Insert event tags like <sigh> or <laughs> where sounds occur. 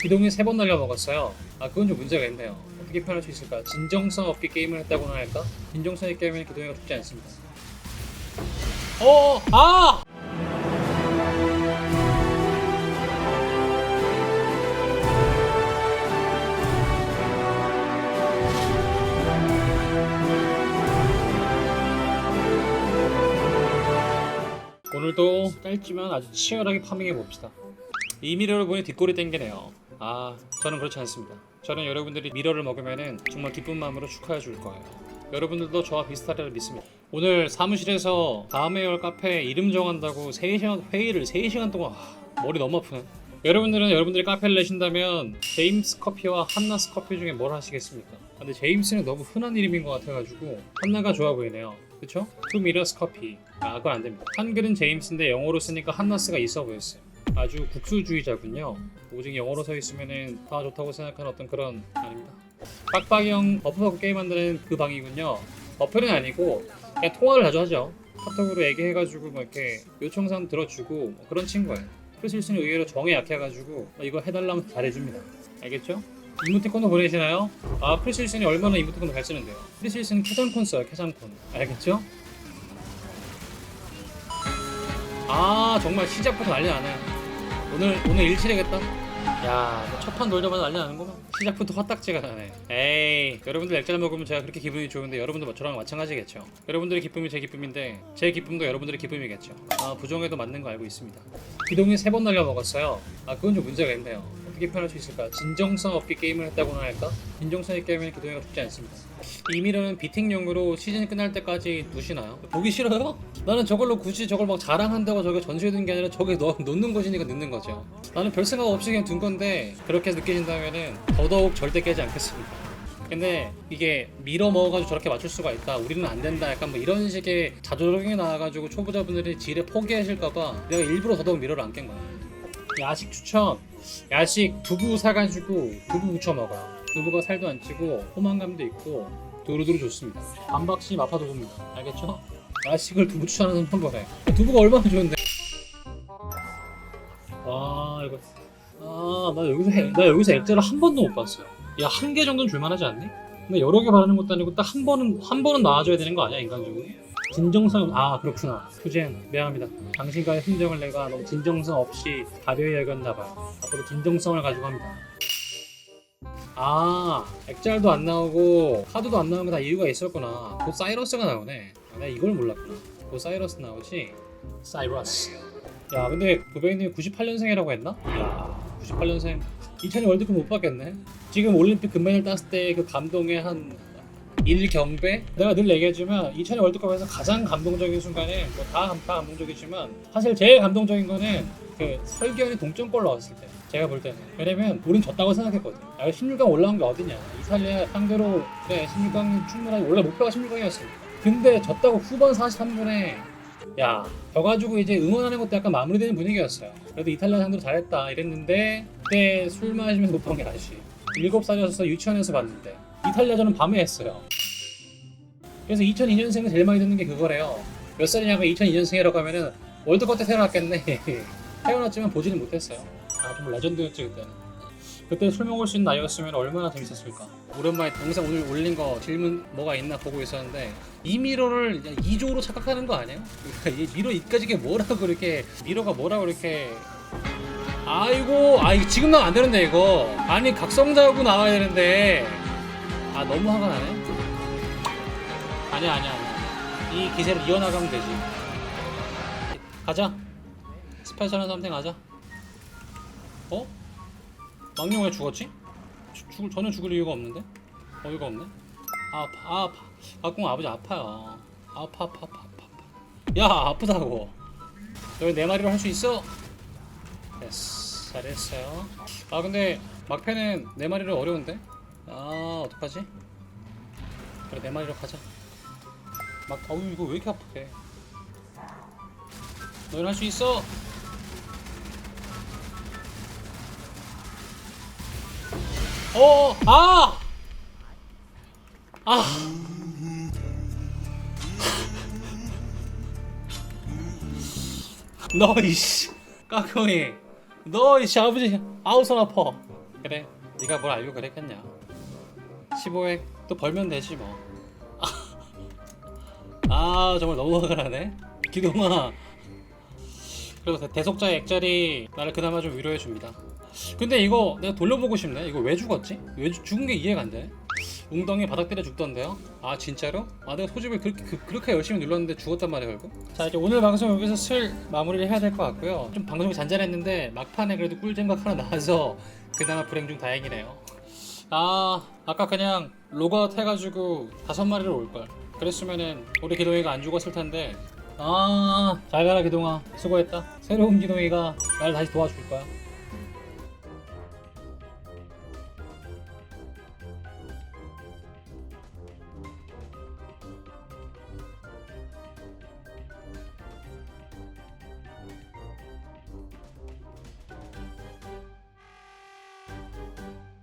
기동이 세 번 날려 먹었어요. 아 그건 좀 문제가 있네요. 어떻게 표현할 수 있을까? 진정성 없게 게임을 했다고나 할까? 진정성 있게 하면 기동이가 죽지 않습니다. 어, 아! 오늘도 짧지만 아주 치열하게 파밍해 봅시다. 이 미러를 보니 뒷골이 땡기네요. 아, 저는 그렇지 않습니다. 저는 여러분들이 미러를 먹으면은 정말 기쁜 마음으로 축하해 줄 거예요. 여러분들도 저와 비슷하리라 믿습니다. 오늘 사무실에서 다음에 열 카페 이름 정한다고 3시간 회의를 3시간 동안 아, 머리 너무 아프네. 여러분들은 여러분들이 카페를 내신다면 제임스 커피와 한나스 커피 중에 뭘 하시겠습니까? 아, 근데 제임스는 너무 흔한 이름인 것 같아가지고 한나가 좋아 보이네요. 그쵸? 투 미러스 커피. 아, 그건 안 됩니다. 한글은 제임스인데 영어로 쓰니까 한나스가 있어 보였어요. 아주 국수주의자군요. 오직 영어로 서 있으면은 다 좋다고 생각하는 어떤 그런 아닙니다. 빡빡이형 버프하고 게임 만드는 그 방이군요. 버프는 아니고 그냥 통화를 자주 하죠. 카톡으로 얘기해가지고 뭐 이렇게 요청사항 들어주고 뭐 그런 친구예요. 프리실스는 의외로 정에 약해가지고 어, 이거 해달라면 잘해줍니다. 알겠죠? 이모티콘도 보내시나요? 아 프리실슨이 얼마나 이모티콘을 잘 쓰는데요. 프리실슨은 캐장콘 써요 캐장콘. 알겠죠? 아 정말 시작부터 난리 나네. 오늘 오늘 일치되겠다. 야, 첫판 놀자마자 난리 나는구만. 시작부터 화딱지가 나네. 에이, 여러분들 액자를 먹으면 제가 그렇게 기분이 좋은데 여러분도 저랑 마찬가지겠죠. 여러분들의 기쁨이 제 기쁨인데 제 기쁨도 여러분들의 기쁨이겠죠. 아, 부정해도 맞는 거 알고 있습니다. 기동이 세 번 날려 먹었어요. 아, 그건 좀 문제가 있네요. 어떻게 표현할 수 있을까? 진정성 없게 게임을 했다고나 할까? 진정성 있게 하면 기동이가 죽지 않습니다. 이미러는 비팅용으로 시즌 끝날 때까지 두시나요? 보기 싫어요? 나는 저걸로 굳이 저걸 막 자랑한다고 저게 전시해 두는 게 아니라 저게 넣, 놓는 것이니까 넣는 거죠. 나는 별 생각 없이 그냥 둔 건데 그렇게 느끼신다면은 더더욱 절대 깨지 않겠습니다. 근데 이게 밀어 먹어가지고 저렇게 맞출 수가 있다. 우리는 안 된다. 약간 뭐 이런 식의 자조적이 나와가지고 초보자분들이 지뢰 포기하실까봐 내가 일부러 더더욱 밀어를 안 깬 거야. 야식 추천. 야식 두부 사가지고 두부 무쳐 먹어요. 두부가 살도 안 찌고 포만감도 있고 두루두루 좋습니다. 반박시 마파 두부입니다. 알겠죠? 야식을 두부 추천하는 한 번에 두부가 얼마나 좋은데? 와 이거 아나 여기서 해- 나 여기서 액자를 한 번도 못 봤어요. 야 한 개 정도는 줄만하지 않니? 근데 여러 개 바르는 것도 아니고 딱 한 번은 한 번은 나와줘야 되는 거 아니야 인간적으로? 진정성 아 그렇구나. 후젠 미안합니다. 당신과의 흔적을 내가 너무 진정성 없이 가벼이 여겼나 봐요. 앞으로 진정성을 가지고 합니다. 아 액잘도 안 나오고 카드도 안 나오는 거다 이유가 있었구나. 곧 사이러스가 나오네. 아, 내가 이걸 몰랐구나. 곧 사이러스 나오지? 사이러스. 야 근데 부배님 98년생이라고 했나? 야 98년생. 2002 월드컵 못 봤겠네. 지금 올림픽 금메달 땄을 때 그 감동의 한 1경배? 내가 늘 얘기하지만 2002 월드컵에서 가장 감동적인 순간에 뭐다 다 감동적이지만 사실 제일 감동적인 거는 그 설기현이 동점골 넣었을 때 제가 볼 때는 왜냐면 우린 졌다고 생각했거든 아 16강 올라온 게 어디냐 이탈리아 상대로 그래 16강이 충분하게 원래 목표가 16강이었어 근데 졌다고 후반 43분에 야, 져가지고 이제 응원하는 것도 약간 마무리되는 분위기였어요. 그래도 이탈리아 상대로 잘했다 이랬는데 그때 술 마시면서 못본게 아저씨. 7살이어서 유치원에서 봤는데 이탈리아전은 밤에 했어요. 그래서 2002년생은 제일 많이 듣는 게 그거래요. 몇 살이냐면 2002년생이라고 하면은 월드컵 때 태어났겠네. <laughs> 태어났지만 보지는 못했어요. 아, 정말 레전드였죠 그때는. 그때 술 먹을 수 있는 나이였으면 얼마나 재밌었을까. 오랜만에 동생 오늘 올린 거 질문 뭐가 있나 보고 있었는데 이 미러를 2조로 착각하는 거 아니에요? 그러니까 이 미러 이까지 게 뭐라고 이렇게 미러가 뭐라고 이렇게 아이고 아 이거 지금 나면 안 되는데 이거 아니 각성자하고 나와야 되는데 아 너무 화가 나네 아니야 아니야 이 기세를 이어나가면 되지. 가자. 스페셜한 썸띵 가자. 어? 망령 왜 죽었지? 죽, 죽을 전혀 죽을 이유가 없는데? 어이가 없네. 아파 아파. 아꿍 아버지 아파요. 아파 아파 아파 아파. 야 아프다고. 너희 네 마리로 할 수 있어? 됐어. 잘했어요. 아 근데 막패는 네 마리로 어려운데? 아 어떡하지? 그래 네 마리로 가자 막 어우 이거 왜 이렇게 아프게? 너희 할수 있어! 어, 아! 아! <laughs> 너 이씨 까꿍이. 너 이씨 아버지 아우 손 아파. 그래 네가 뭘 알고 그랬겠냐? 15회 또 벌면 되지 뭐 아 정말 너무 화가 나네 기동아 그래도 대- 대속자의 액자리 나를 그나마 좀 위로해 줍니다 근데 이거 내가 돌려보고 싶네 이거 왜 죽었지? 왜 죽- 죽은 게 이해가 안 되네 웅덩이 바닥 때려 죽던데요? 아 진짜로? 아 내가 소집을 그렇게, 그, 그렇게 열심히 눌렀는데 죽었단 말이야 결국? 자 이제 오늘 방송 여기서 슬 마무리를 해야 될 것 같고요 좀 방송이 잔잔했는데 막판에 그래도 꿀잼각 하나 나와서 그나마 불행 중 다행이네요 아 아까 그냥 로그아웃 해가지고 다섯 마리를 올걸 그랬으면은 우리 기동이가 안 죽었을 텐데. 아잘 가라 기동아. 수고했다. 새로운 기동이가 날 다시 도와줄 거야